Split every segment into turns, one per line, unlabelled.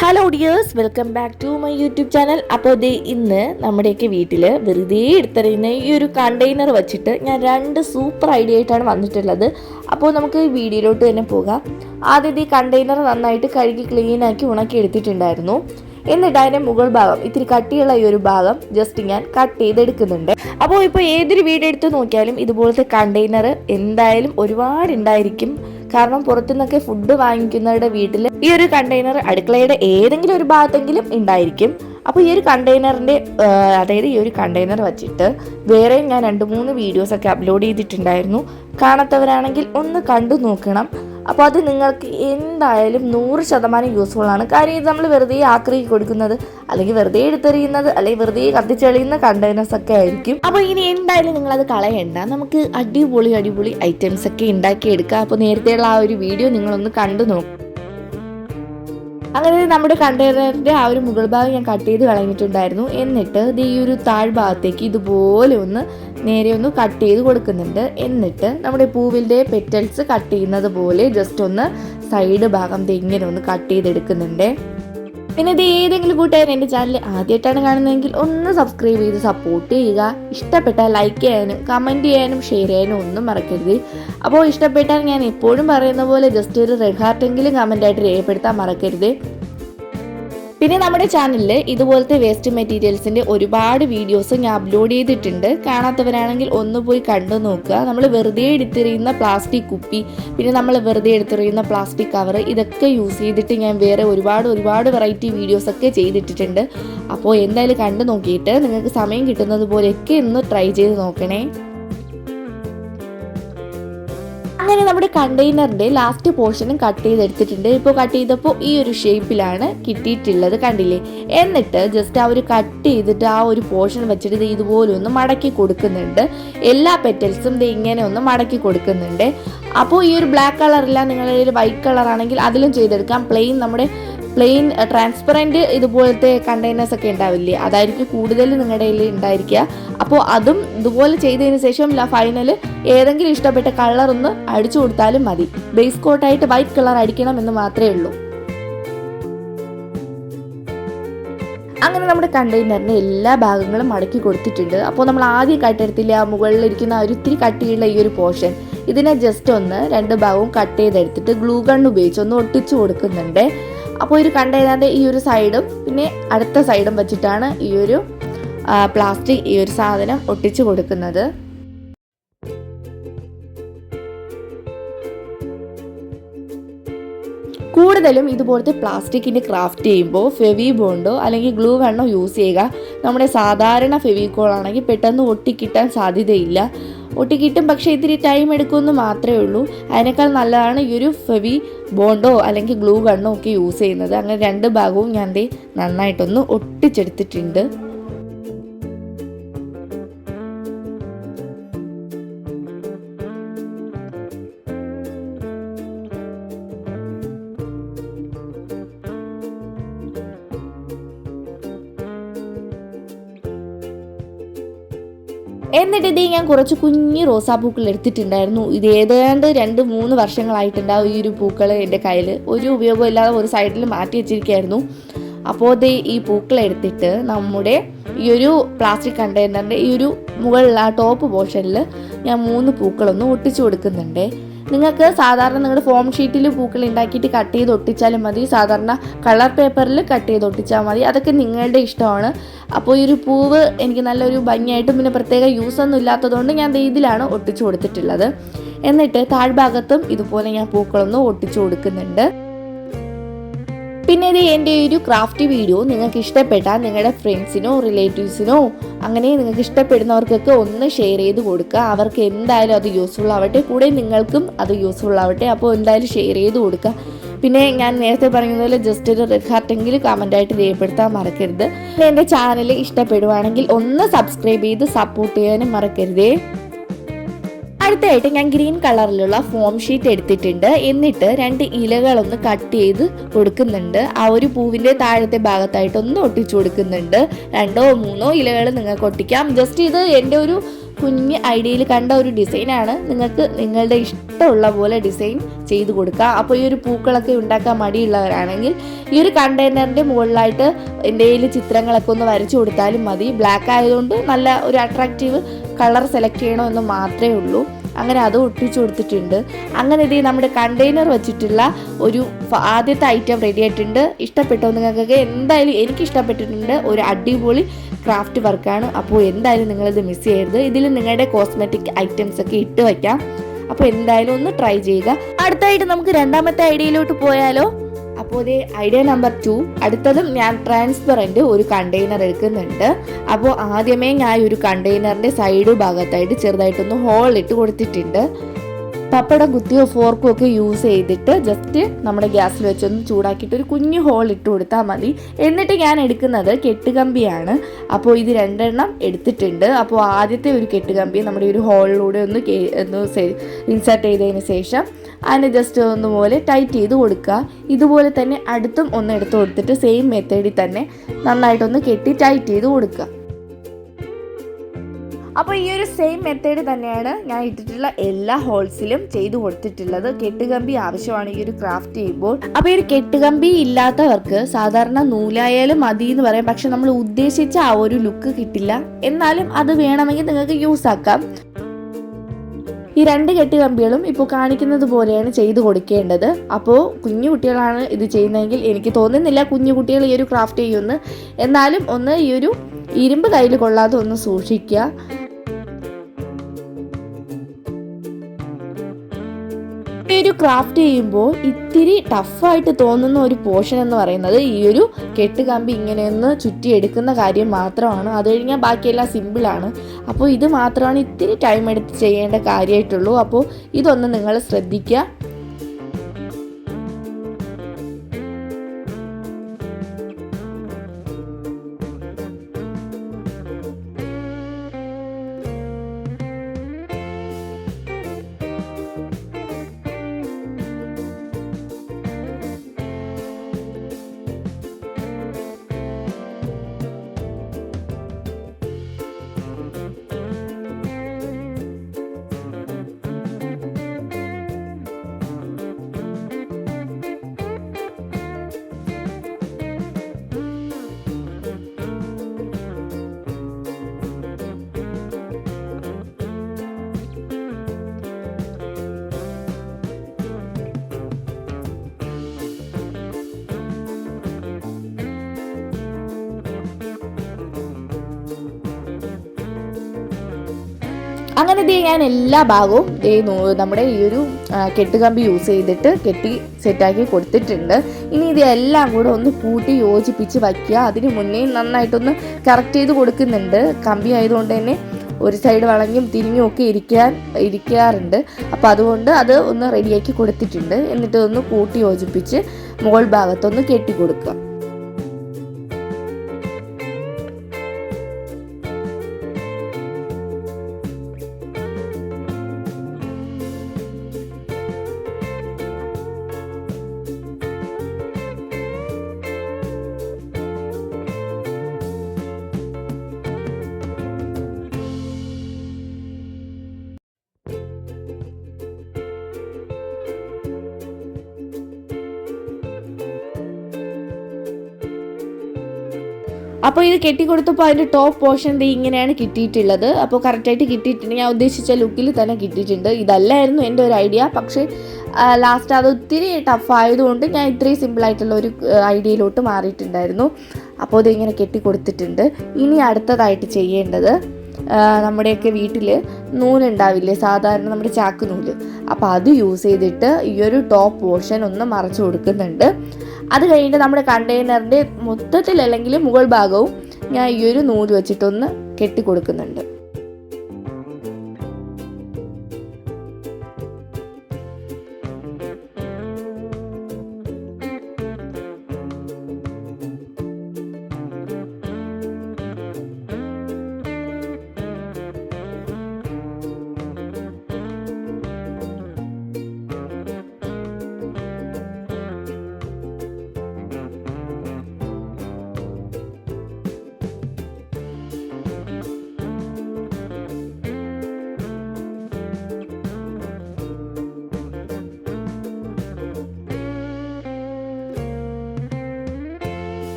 Hello dears welcome back to my YouTube channel അപ്പോൾ ദേ ഇന്ന് നമ്മുടെയൊക്കെ വീട്ടിൽ വെറുതെ എടുത്തറിയുന്ന ഈ ഒരു കണ്ടെയ്നർ വെച്ചിട്ട് ഞാൻ രണ്ട് സൂപ്പർ ഐഡിയ ആയിട്ടാണ് വന്നിട്ടുള്ളത്. അപ്പോൾ നമുക്ക് വീഡിയോയിലോട്ട് തന്നെ പോകാം. ആദ്യം ഈ കണ്ടെയ്നർ നന്നായിട്ട് കഴുകി ക്ലീനാക്കി ഉണക്കി എടുത്തിട്ടുണ്ടായിരുന്നു. എന്നിട്ട് അതിന്റെ മുകൾ ഭാഗം ഇത്തിരി കട്ടിയുള്ള ഈ ഒരു ഭാഗം ജസ്റ്റ് ഞാൻ കട്ട് ചെയ്തെടുക്കുന്നുണ്ട്. അപ്പോൾ ഇപ്പോൾ ഏതൊരു വീട് എടുത്ത് നോക്കിയാലും ഇതുപോലത്തെ കണ്ടെയ്നർ എന്തായാലും ഒരുപാട് ഉണ്ടായിരിക്കും കാരണം പുറത്തുനിന്നൊക്കെ ഫുഡ് വാങ്ങിക്കുന്നവരുടെ വീട്ടിൽ ഈ ഒരു കണ്ടെയ്നർ അടുക്കളയുടെ ഏതെങ്കിലും ഒരു ഭാഗത്തെങ്കിലും ഉണ്ടായിരിക്കും. അപ്പോൾ ഈ ഒരു കണ്ടെയ്നറിന്റെ അതായത് ഈ ഒരു കണ്ടെയ്നർ വച്ചിട്ട് വേറെയും ഞാൻ രണ്ട് മൂന്ന് വീഡിയോസ് ഒക്കെ അപ്ലോഡ് ചെയ്തിട്ടുണ്ടായിരുന്നു. കാണാത്തവരാണെങ്കിൽ ഒന്ന് കണ്ടു നോക്കണം. അപ്പോൾ അത് നിങ്ങൾക്ക് എന്തായാലും നൂറ് ശതമാനം യൂസ്ഫുൾ ആണ്. കാര്യം ഇത് നമ്മൾ വെറുതെ ആക്രമി കൊടുക്കുന്നത് അല്ലെങ്കിൽ വെറുതെ എടുത്തെറിയുന്നത് അല്ലെങ്കിൽ വെറുതെ കത്തിച്ചെളിയുന്ന കണ്ടെയ്നേഴ്സ് ഒക്കെ ആയിരിക്കും. അപ്പോൾ ഇനി എന്തായാലും നിങ്ങളത് കളയണ്ട. നമുക്ക് അടിപൊളി അടിപൊളി ഐറ്റംസ് ഒക്കെ ഉണ്ടാക്കിയെടുക്കാം. അപ്പോൾ നേരത്തെയുള്ള ആ ഒരു വീഡിയോ നിങ്ങളൊന്ന് കണ്ടു നോക്കും. അങ്ങനെ നമ്മുടെ കണ്ടെയ്നറിന്റെ ആ ഒരു മുകൾ ഭാഗം ഞാൻ കട്ട് ചെയ്ത് കളഞ്ഞിട്ടുണ്ടായിരുന്നു. എന്നിട്ട് ഇത് ഈ ഒരു താഴ്ഭാഗത്തേക്ക് ഇതുപോലെ ഒന്ന് നേരെ ഒന്ന് കട്ട് ചെയ്ത് കൊടുക്കുന്നുണ്ട്. എന്നിട്ട് നമ്മുടെ പൂവിന്റെ പെറ്റൽസ് കട്ട് ചെയ്യുന്നത് പോലെ ജസ്റ്റ് ഒന്ന് സൈഡ് ഭാഗം ഇങ്ങനെ ഒന്ന് കട്ട് ചെയ്തെടുക്കുന്നുണ്ട്. പിന്നെ ഇത് ഏതെങ്കിലും കൂട്ടുകാരൻ എന്റെ ചാനൽ ആദ്യമായിട്ടാണ് കാണുന്നതെങ്കിൽ ഒന്ന് സബ്സ്ക്രൈബ് ചെയ്ത് സപ്പോർട്ട് ചെയ്യുക. ഇഷ്ടപ്പെട്ടാൽ ലൈക്ക് ചെയ്യാനും കമന്റ് ചെയ്യാനും ഷെയർ ചെയ്യാനും ഒന്നും മറക്കരുത്. അപ്പോൾ ഇഷ്ടപ്പെട്ടാൽ ഞാൻ എപ്പോഴും പറയുന്ന പോലെ ജസ്റ്റ് ഒരു റെഡ് ഹാർട്ടെങ്കിലും കമന്റായിട്ട് രേഖപ്പെടുത്താൻ മറക്കരുത്. പിന്നെ നമ്മുടെ ചാനലിൽ ഇതുപോലത്തെ വേസ്റ്റ് മെറ്റീരിയൽസിന്റെ ഒരുപാട് വീഡിയോസ് ഞാൻ അപ്ലോഡ് ചെയ്തിട്ടുണ്ട്. കാണാത്തവരാണെങ്കിൽ ഒന്ന് പോയി കണ്ടു നോക്കുക. നമ്മൾ വെറുതെ എടുത്തെറിയുന്ന പ്ലാസ്റ്റിക് കുപ്പി പിന്നെ നമ്മൾ വെറുതെ എടുത്തെറിയുന്ന പ്ലാസ്റ്റിക് കവർ ഇതൊക്കെ യൂസ് ചെയ്തിട്ട് ഞാൻ വേറെ ഒരുപാട് ഒരുപാട് വെറൈറ്റി വീഡിയോസ് ഒക്കെ ചെയ്തിട്ടിട്ടുണ്ട്. അപ്പോൾ എന്തായാലും കണ്ടു നോക്കിയിട്ട് നിങ്ങൾക്ക് സമയം കിട്ടുന്നത് പോലെയൊക്കെ ഒന്ന് ട്രൈ ചെയ്ത് നോക്കണേ. അങ്ങനെ നമ്മുടെ കണ്ടെയ്നറിന്റെ ലാസ്റ്റ് പോർഷനും കട്ട് ചെയ്തെടുത്തിട്ടുണ്ട്. ഇപ്പോൾ കട്ട് ചെയ്തപ്പോൾ ഈ ഒരു ഷേപ്പിലാണ് കിട്ടിയിട്ടുള്ളത് കണ്ടില്ലേ? എന്നിട്ട് ജസ്റ്റ് ആ ഒരു കട്ട് ചെയ്തിട്ട് ആ ഒരു പോർഷൻ വെച്ചിട്ട് ഇത് ഇതുപോലെ ഒന്ന് മടക്കി കൊടുക്കുന്നുണ്ട്. എല്ലാ പെറ്റൽസും ഇത് ഇങ്ങനെ ഒന്ന് മടക്കി കൊടുക്കുന്നുണ്ട്. അപ്പോൾ ഈ ഒരു ബ്ലാക്ക് കളറില്ല നിങ്ങളുടെ ഒരു വൈറ്റ് കളർ ആണെങ്കിൽ അതിലും ചെയ്തെടുക്കാം. പ്ലെയിൻ നമ്മുടെ പ്ലെയിൻ ട്രാൻസ്പെറന്റ് ഇതുപോലത്തെ കണ്ടെയ്നേഴ്സ് ഒക്കെ ഉണ്ടാവില്ലേ? അതായിരിക്കും കൂടുതൽ നിങ്ങളുടെ കയ്യിൽ ഉണ്ടായിരിക്കുക. അപ്പോൾ അതും ഇതുപോലെ ചെയ്തതിന് ശേഷം ഫൈനൽ ഏതെങ്കിലും ഇഷ്ടപ്പെട്ട കളർ ഒന്ന് അടിച്ചു കൊടുത്താലും മതി. ബേസ് കോട്ടായിട്ട് വൈറ്റ് കളർ അടിക്കണം എന്ന് മാത്രമേ ഉള്ളൂ. അങ്ങനെ നമ്മുടെ കണ്ടെയ്നറിന്റെ എല്ലാ ഭാഗങ്ങളും മടക്കി കൊടുത്തിട്ടുണ്ട്. അപ്പോൾ നമ്മൾ ആദ്യം കട്ടെടുത്തില്ല മുകളിലിരിക്കുന്ന ഒരു ഇത്തിരി കട്ടിയുള്ള ഈ ഒരു പോർഷൻ ഇതിനെ ജസ്റ്റ് ഒന്ന് രണ്ട് ഭാഗവും കട്ട് ചെയ്തെടുത്തിട്ട് ഗ്ലൂ ഗൺ ഉപയോഗിച്ച് ഒന്ന് ഒട്ടിച്ചു കൊടുക്കുന്നുണ്ട്. അപ്പോൾ ഒരു കണ്ടെയ്നറിന്റെ ഈ ഒരു സൈഡും പിന്നെ അടുത്ത സൈഡും വെച്ചിട്ടാണ് ഈ ഒരു പ്ലാസ്റ്റിക് ഈ ഒരു സാധനം ഒട്ടിച്ചു കൊടുക്കുന്നത്. കൂടുതലും ഇതുപോലത്തെ പ്ലാസ്റ്റിക്കിന്റെ ക്രാഫ്റ്റ് ചെയ്യുമ്പോൾ ഫെവി ബോണ്ടോ അല്ലെങ്കിൽ ഗ്ലൂ വെണ്ണോ യൂസ് ചെയ്യുക. നമ്മുടെ സാധാരണ ഫെവിക്കോൾ ആണെങ്കിൽ പെട്ടെന്ന് ഒട്ടിക്കിട്ടാൻ സാധ്യതയില്ല. ഒട്ടിക്കിട്ടും പക്ഷേ ഇത്തിരി ടൈം എടുക്കുമെന്ന് മാത്രമേ ഉള്ളൂ. അതിനേക്കാൾ നല്ലതാണ് ഈ ഒരു ഫെവി ബോണ്ടോ അല്ലെങ്കിൽ ഗ്ലൂ ഗണ്ണോ ഒക്കെ യൂസ് ചെയ്യുന്നത്. അങ്ങനെ രണ്ട് ഭാഗവും ഞാൻ ദേ നന്നായിട്ടൊന്ന് ഒട്ടിച്ചെടുത്തിട്ടുണ്ട്. ഞാൻ കുറച്ച് കുഞ്ഞു റോസാപ്പൂക്കൾ എടുത്തിട്ടുണ്ടായിരുന്നു. ഇത് ഏതാണ്ട് രണ്ട് മൂന്ന് വർഷങ്ങളായിട്ടുണ്ടാവും ഈ ഒരു പൂക്കൾ എന്റെ കയ്യിൽ. ഒരു ഉപയോഗം ഇല്ലാതെ ഒരു സൈഡിൽ മാറ്റി വെച്ചിരിക്കുകയായിരുന്നു. അപ്പോൾ ഇത് ഈ പൂക്കൾ എടുത്തിട്ട് നമ്മുടെ ഈ ഒരു പ്ലാസ്റ്റിക് കണ്ടെയ്നറിന്റെ ഈ ഒരു മുകളിൽ ആ ടോപ്പ് പോർഷനിൽ ഞാൻ മൂന്ന് പൂക്കളൊന്ന് ഒട്ടിച്ചു കൊടുക്കുന്നുണ്ട്. നിങ്ങൾക്ക് സാധാരണ നിങ്ങളുടെ ഫോം ഷീറ്റിൽ പൂക്കൾ ഉണ്ടാക്കിയിട്ട് കട്ട് ചെയ്ത് ഒട്ടിച്ചാലും മതി. സാധാരണ കളർ പേപ്പറിൽ കട്ട് ചെയ്ത് ഒട്ടിച്ചാൽ മതി. അതൊക്കെ നിങ്ങളുടെ ഇഷ്ടമാണ്. അപ്പോൾ ഈ ഒരു പൂവ് എനിക്ക് നല്ലൊരു ഭംഗിയായിട്ടും പിന്നെ പ്രത്യേക യൂസ് ഒന്നും ഇല്ലാത്തതുകൊണ്ട് ഞാൻ ഇതിലാണ് ഒട്ടിച്ചു കൊടുത്തിട്ടുള്ളത്. എന്നിട്ട് താഴ്ഭാഗത്തും ഇതുപോലെ ഞാൻ പൂക്കളൊന്നും ഒട്ടിച്ചു കൊടുക്കുന്നുണ്ട്. പിന്നെ ഇത് എന്റെ ഒരു ക്രാഫ്റ്റ് വീഡിയോ നിങ്ങൾക്ക് ഇഷ്ടപ്പെട്ടാൽ നിങ്ങളുടെ ഫ്രണ്ട്സിനോ റിലേറ്റീവ്സിനോ അങ്ങനെ നിങ്ങൾക്ക് ഇഷ്ടപ്പെടുന്നവർക്കൊക്കെ ഒന്ന് ഷെയർ ചെയ്ത് കൊടുക്കുക. അവർക്ക് എന്തായാലും അത് യൂസ്ഫുൾ ആവട്ടെ. കൂടെ നിങ്ങൾക്കും അത് യൂസ്ഫുൾ ആവട്ടെ. അപ്പോൾ എന്തായാലും ഷെയർ ചെയ്ത് കൊടുക്കുക. പിന്നെ ഞാൻ നേരത്തെ പറഞ്ഞതുപോലെ ജസ്റ്റ് ഒരു റെഡ് ഹാർട്ടെങ്കിലും കമന്റായിട്ട് രേഖപ്പെടുത്താൻ മറക്കരുത്. എന്റെ ചാനൽ ഇഷ്ടപ്പെടുവാണെങ്കിൽ ഒന്ന് സബ്സ്ക്രൈബ് ചെയ്ത് സപ്പോർട്ട് ചെയ്യാനും മറക്കരുതേ. അടുത്തായിട്ട് ഞാൻ ഗ്രീൻ കളറിലുള്ള ഫോം ഷീറ്റ് എടുത്തിട്ടുണ്ട്. എന്നിട്ട് രണ്ട് ഇലകളൊന്ന് കട്ട് ചെയ്ത് കൊടുക്കുന്നുണ്ട്. ആ ഒരു പൂവിന്റെ താഴത്തെ ഭാഗത്തായിട്ട് ഒന്ന് ഒട്ടിച്ചു കൊടുക്കുന്നുണ്ട്. രണ്ടോ മൂന്നോ ഇലകൾ നിങ്ങൾക്ക് ഒട്ടിക്കാം. ജസ്റ്റ് ഇത് എന്റെ ഒരു കുഞ്ഞ് ഐഡിയയിൽ കണ്ട ഒരു ഡിസൈനാണ് നിങ്ങൾക്ക് നിങ്ങളുടെ ഇഷ്ടമുള്ള പോലെ ഡിസൈൻ ചെയ്ത് കൊടുക്കാം. അപ്പോൾ ഈ ഒരു പൂക്കളൊക്കെ ഉണ്ടാക്കാൻ മടിയുള്ളവരാണെങ്കിൽ ഈ ഒരു കണ്ടെയ്നറിന്റെ മുകളിലായിട്ട് എന്തെങ്കിലും ചിത്രങ്ങളൊക്കെ ഒന്ന് വരച്ചു കൊടുത്താലും മതി. ബ്ലാക്ക് ആയതുകൊണ്ട് നല്ല ഒരു അട്രാക്റ്റീവ് കളർ സെലക്ട് ചെയ്യണമെന്ന് മാത്രമേ ഉള്ളൂ. അങ്ങനെ അത് ഒട്ടിച്ചു കൊടുത്തിട്ടുണ്ട്. അങ്ങനെ ഇത് നമ്മുടെ കണ്ടെയ്നർ വെച്ചിട്ടുള്ള ഒരു ആദ്യത്തെ ഐറ്റം റെഡി ആയിട്ടുണ്ട്. ഇഷ്ടപ്പെട്ടോ നിങ്ങൾക്കൊക്കെ? എന്തായാലും എനിക്ക് ഇഷ്ടപ്പെട്ടിട്ടുണ്ട്. ഒരു അടിപൊളി ക്രാഫ്റ്റ് വർക്കാണ് അപ്പോൾ എന്തായാലും നിങ്ങളിത് മിസ് ചെയ്യരുത്. ഇതിൽ നിങ്ങളുടെ കോസ്മെറ്റിക് ഐറ്റംസ് ഒക്കെ ഇട്ട് വയ്ക്കാം അപ്പോൾ എന്തായാലും ഒന്ന് ട്രൈ ചെയ്യുക. അടുത്തായിട്ട് നമുക്ക് രണ്ടാമത്തെ ഐഡിയയിലോട്ട് പോയാലോ? അപ്പോൾ ഇത് ഐഡിയ നമ്പർ ടു അടുത്തതും ഞാൻ ട്രാൻസ്പെറന്റ് ഒരു കണ്ടെയ്നർ എടുക്കുന്നുണ്ട്. അപ്പോൾ ആദ്യമേ ഞാൻ ഒരു കണ്ടെയ്നറിന്റെ സൈഡ് ഭാഗത്തായിട്ട് ചെറുതായിട്ടൊന്ന് ഹോൾ ഇട്ട് കൊടുത്തിട്ടുണ്ട്. പപ്പടം കുത്തിയോ ഫോർക്കോ ഒക്കെ യൂസ് ചെയ്തിട്ട് ജസ്റ്റ് നമ്മുടെ ഗ്യാസിൽ വെച്ചൊന്ന് ചൂടാക്കിയിട്ട് ഒരു കുഞ്ഞു ഹോൾ ഇട്ട് കൊടുത്താൽ മതി. എന്നിട്ട് ഞാൻ എടുക്കുന്നത് കെട്ടുകമ്പിയാണ്. അപ്പോൾ ഇത് രണ്ടെണ്ണം എടുത്തിട്ടുണ്ട്. അപ്പോൾ ആദ്യത്തെ ഒരു കെട്ടുകമ്പി നമ്മുടെ ഒരു ഹോളിലൂടെ ഒന്ന് ഒന്ന് ഇൻസേർട്ട് ചെയ്തതിന് ശേഷം അതിനെ ജസ്റ്റ് ഒന്ന് പോലെ ടൈറ്റ് ചെയ്ത് കൊടുക്കുക. ഇതുപോലെ തന്നെ അടുത്തും ഒന്ന് എടുത്ത് കൊടുത്തിട്ട് സെയിം മെത്തേഡിൽ തന്നെ നന്നായിട്ടൊന്ന് കെട്ടി ടൈറ്റ് ചെയ്ത് കൊടുക്കുക. അപ്പോൾ ഈ ഒരു സെയിം മെത്തേഡ് തന്നെയാണ് ഞാൻ ഇട്ടിട്ടുള്ള എല്ലാ ഹോൾസിലും ചെയ്തു കൊടുത്തിട്ടുള്ളത്. കെട്ടുകമ്പി ആവശ്യമാണ് ഈ ഒരു ക്രാഫ്റ്റ് ചെയ്യുമ്പോൾ. അപ്പോൾ ഈ ഒരു കെട്ടുകമ്പി ഇല്ലാത്തവർക്ക് സാധാരണ നൂലായാലും മതി എന്ന് പറയാം. പക്ഷെ നമ്മൾ ഉദ്ദേശിച്ച ആ ഒരു ലുക്ക് കിട്ടില്ല. എന്നാലും അത് വേണമെങ്കിൽ നിങ്ങൾക്ക് യൂസ് ആക്കാം. ഈ രണ്ട് കെട്ടുകമ്പികളും ഇപ്പോൾ കാണിക്കുന്നത് പോലെയാണ് ചെയ്തു കൊടുക്കേണ്ടത്. അപ്പോൾ കുഞ്ഞു കുട്ടികളാണ് ഇത് ചെയ്യുന്നതെങ്കിൽ എനിക്ക് തോന്നുന്നില്ല കുഞ്ഞു കുട്ടികൾ ഈ ഒരു ക്രാഫ്റ്റ് ചെയ്യുമെന്ന്. എന്നാലും ഒന്ന് ഈ ഒരു ഇരുമ്പ് കയ്യിൽ കൊള്ളാതെ ഒന്ന് സൂക്ഷിക്കുക. ഈ ഒരു ക്രാഫ്റ്റ് ചെയ്യുമ്പോൾ ഇത്തിരി ടഫായിട്ട് തോന്നുന്ന ഒരു പോർഷൻ എന്ന് പറയുന്നത് ഈ ഒരു കെട്ടുകമ്പി ഇങ്ങനെയൊന്ന് ചുറ്റിയെടുക്കുന്ന കാര്യം മാത്രമാണ്. അത് കഴിഞ്ഞാൽ ബാക്കിയെല്ലാം സിമ്പിളാണ് അപ്പോൾ ഇത് മാത്രമാണ് ഇത്തിരി ടൈം എടുത്ത് ചെയ്യേണ്ട കാര്യമായിട്ടുള്ളൂ. അപ്പോൾ ഇതൊന്ന് നിങ്ങൾ ശ്രദ്ധിക്കുക. അങ്ങനെ ദേ ഞാൻ എല്ലാ ഭാഗവും ദേ നമ്മുടെ ഈ ഒരു കെട്ടുകമ്പി യൂസ് ചെയ്തിട്ട് കെട്ടി സെറ്റാക്കി കൊടുത്തിട്ടുണ്ട്. ഇനി ഇതെല്ലാം കൂടെ ഒന്ന് കൂട്ടി യോജിപ്പിച്ച് വയ്ക്കുക. അതിന് മുന്നേ നന്നായിട്ടൊന്ന് കറക്റ്റ് ചെയ്ത് കൊടുക്കുന്നുണ്ട്. കമ്പി ആയതുകൊണ്ട് തന്നെ ഒരു സൈഡ് വളഞ്ഞും തിരിഞ്ഞും ഒക്കെ ഇരിക്കാൻ ഇരിക്കാറുണ്ട്. അപ്പോൾ അതുകൊണ്ട് അത് ഒന്ന് റെഡിയാക്കി കൊടുത്തിട്ടുണ്ട്. എന്നിട്ട് ഒന്ന് കൂട്ടി യോജിപ്പിച്ച് മുകൾ ഭാഗത്തൊന്ന് കെട്ടി കൊടുക്കുക. അപ്പോൾ ഇത് കെട്ടിക്കൊടുത്തപ്പോൾ അതിന്റെ ടോപ്പ് പോർഷൻ ഇങ്ങനെയാണ് കിട്ടിയിട്ടുള്ളത്. അപ്പോൾ കറക്റ്റായിട്ട് കിട്ടിയിട്ടുണ്ട്. ഞാൻ ഉദ്ദേശിച്ച ലുക്കിൽ തന്നെ കിട്ടിയിട്ടുണ്ട്. ഇതല്ലായിരുന്നു എന്റെ ഒരു ഐഡിയ പക്ഷേ ലാസ്റ്റ് അത് ഒത്തിരി ടഫ് ആയതുകൊണ്ട് ഞാൻ ഇത്രയും സിമ്പിളായിട്ടുള്ള ഒരു ഐഡിയയിലോട്ട് മാറിയിട്ടുണ്ടായിരുന്നു. അപ്പോൾ ഇതിങ്ങനെ കെട്ടിക്കൊടുത്തിട്ടുണ്ട്. ഇനി അടുത്തതായിട്ട് ചെയ്യേണ്ടത് നമ്മുടെയൊക്കെ വീട്ടിൽ നൂലുണ്ടാവില്ലേ? സാധാരണ നമ്മുടെ ചാക്ക് നൂൽ. അപ്പോൾ അത് യൂസ് ചെയ്തിട്ട് ഈ ഒരു ടോപ്പ് പോർഷൻ ഒന്ന് മറച്ചു കൊടുക്കുന്നുണ്ട്. അത് കഴിഞ്ഞിട്ട് നമ്മുടെ കണ്ടെയ്നറിന്റെ മൊത്തത്തിൽ അല്ലെങ്കിൽ മുകൾ ഭാഗവും ഞാൻ ഈ ഒരു നൂൽ വെച്ചിട്ടൊന്ന് കെട്ടി കൊടുക്കുന്നുണ്ട്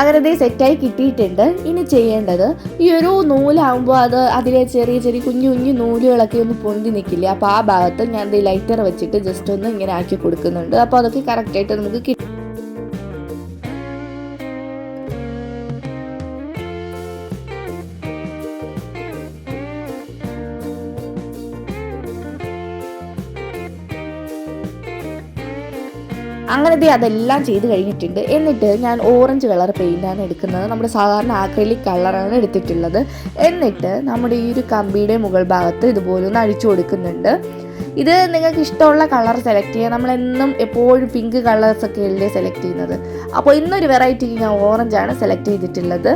അങ്ങനെ സെറ്റായി കിട്ടിയിട്ടുണ്ട്. ഇനി ചെയ്യേണ്ടത് ഈ ഒരു നൂലാകുമ്പോൾ അത് അതിലെ ചെറിയ ചെറിയ കുഞ്ഞു കുഞ്ഞു നൂലുകളൊക്കെ ഒന്ന് പൊന്തി നിൽക്കില്ലേ അപ്പോൾ ആ ഭാഗത്ത് ഞാൻ ദേ ലൈറ്റർ വെച്ചിട്ട് ജസ്റ്റ് ഒന്ന് ഇങ്ങനെ ആക്കി കൊടുക്കുന്നുണ്ട്. അപ്പോൾ അതൊക്കെ കറക്റ്റായിട്ട് നമുക്ക് കിട്ടും. അങ്ങനത്തെ അതെല്ലാം ചെയ്ത് കഴിഞ്ഞിട്ടുണ്ട്. എന്നിട്ട് ഞാൻ ഓറഞ്ച് കളർ പെയിന്റാണ് എടുക്കുന്നത്. നമ്മുടെ സാധാരണ ആക്രിലിക് കളറാണ് എടുത്തിട്ടുള്ളത്. എന്നിട്ട് നമ്മുടെ ഈ ഒരു കമ്പിയുടെ മുകൾ ഭാഗത്ത് ഇതുപോലെ ഒന്ന് അഴിച്ചു കൊടുക്കുന്നുണ്ട്. ഇത് നിങ്ങൾക്ക് ഇഷ്ടമുള്ള കളർ സെലക്ട് ചെയ്യാം നമ്മളെന്നും എപ്പോഴും പിങ്ക് കളേഴ്സൊക്കെ അല്ലേ സെലക്ട് ചെയ്യുന്നത്. അപ്പോൾ ഇന്നൊരു വെറൈറ്റിക്ക് ഞാൻ ഓറഞ്ചാണ് സെലക്ട് ചെയ്തിട്ടുള്ളത്.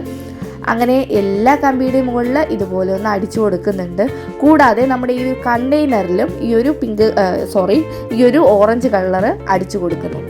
അങ്ങനെ എല്ലാ കമ്പിയുടെയും മുകളിൽ ഇതുപോലെ ഒന്ന് അടിച്ചു കൊടുക്കുന്നുണ്ട്. കൂടാതെ നമ്മുടെ ഈ കണ്ടെയ്നറിലും ഈ ഒരു പിങ്ക് സോറി ഈ ഒരു ഓറഞ്ച് കളർ അടിച്ചു കൊടുക്കുന്നുണ്ട്.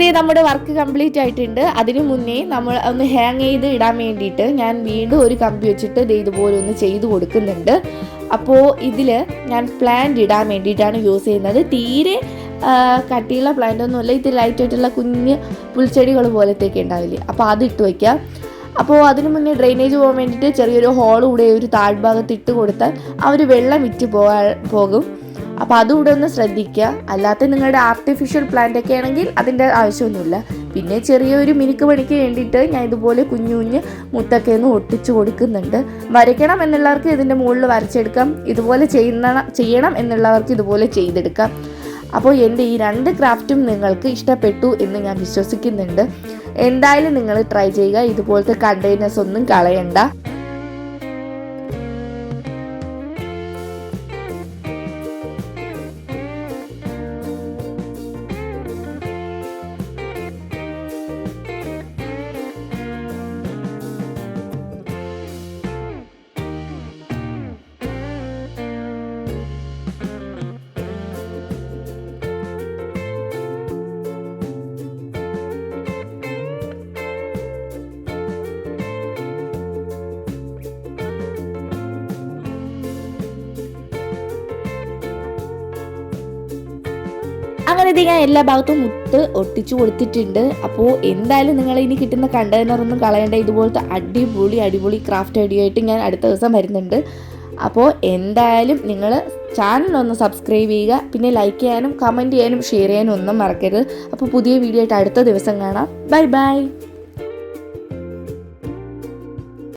ദേ നമ്മുടെ വർക്ക് കംപ്ലീറ്റ് ആയിട്ടുണ്ട്. അതിനു മുന്നേ നമ്മൾ ഒന്ന് ഹാങ് ചെയ്ത് ഇടാൻ വേണ്ടിയിട്ട് ഞാൻ വീണ്ടും ഒരു കമ്പി വെച്ചിട്ട് ദേ ഇതുപോലെ ഒന്ന് ചെയ്ത് കൊടുക്കുന്നുണ്ട്. അപ്പോൾ ഇതിൽ ഞാൻ പ്ലാന്റ് ഇടാൻ വേണ്ടിയിട്ടാണ് യൂസ് ചെയ്യുന്നത്. തീരെ കട്ടിയുള്ള പ്ലാന്റ് ഒന്നുമല്ല ഇത് ലൈറ്റ് ആയിട്ടുള്ള കുഞ്ഞ് പുൽച്ചെടികൾ പോലത്തെയൊക്കെ ഉണ്ടാവില്ലേ? അപ്പോൾ അത് ഇട്ട് വയ്ക്കാം അപ്പോൾ അതിനു മുന്നേ ഡ്രെയിനേജ് പോകാൻ വേണ്ടിയിട്ട് ചെറിയൊരു ഹോൾ കൂടെ ഒരു താഴ്ഭാഗത്ത് ഇട്ട് കൊടുത്താൽ ഒരു വെള്ളം വിറ്റ് പോകാൻ പോകും. അപ്പോൾ അതുകൂടെ ഒന്ന് ശ്രദ്ധിക്കുക. അല്ലാത്ത നിങ്ങളുടെ ആർട്ടിഫിഷ്യൽ പ്ലാന്റ് ഒക്കെ ആണെങ്കിൽ അതിന്റെ ആവശ്യമൊന്നുമില്ല. പിന്നെ ചെറിയൊരു മിനുക്ക് പണിക്ക് വേണ്ടിയിട്ട് ഞാൻ ഇതുപോലെ കുഞ്ഞു കുഞ്ഞ് മുത്തൊക്കെ ഒന്ന് ഒട്ടിച്ചു കൊടുക്കുന്നുണ്ട്. വരയ്ക്കണം എന്നുള്ളവർക്ക് ഇതിന്റെ മുകളിൽ വരച്ചെടുക്കാം. ഇതുപോലെ ചെയ്യുന്ന ചെയ്യണം എന്നുള്ളവർക്ക് ഇതുപോലെ ചെയ്തെടുക്കാം. അപ്പോൾ എന്റെ ഈ രണ്ട് ക്രാഫ്റ്റും നിങ്ങൾക്ക് ഇഷ്ടപ്പെട്ടു എന്ന് ഞാൻ വിശ്വസിക്കുന്നുണ്ട്. എന്തായാലും നിങ്ങൾ ട്രൈ ചെയ്യുക. ഇതുപോലത്തെ കണ്ടെയ്നേഴ്സ് ഒന്നും കളയണ്ട. അങ്ങനെ ഇത് ഞാൻ എല്ലാ ഭാഗത്തും മുത്ത് ഒട്ടിച്ചു കൊടുത്തിട്ടുണ്ട്. അപ്പോൾ എന്തായാലും നിങ്ങൾ ഇനി കിട്ടുന്ന കണ്ടെയ്നറൊന്നും കളയേണ്ട. ഇതുപോലത്തെ അടിപൊളി അടിപൊളി ക്രാഫ്റ്റ് ഐഡിയ ആയിട്ട് ഞാൻ അടുത്ത ദിവസം വരുന്നുണ്ട്. അപ്പോൾ എന്തായാലും നിങ്ങൾ ചാനൽ ഒന്ന് സബ്സ്ക്രൈബ് ചെയ്യുക. പിന്നെ ലൈക്ക് ചെയ്യാനും കമന്റ് ചെയ്യാനും ഷെയർ ചെയ്യാനും ഒന്നും മറക്കരുത്. അപ്പോൾ പുതിയ വീഡിയോ ആയിട്ട് അടുത്ത ദിവസം കാണാം. Bye bye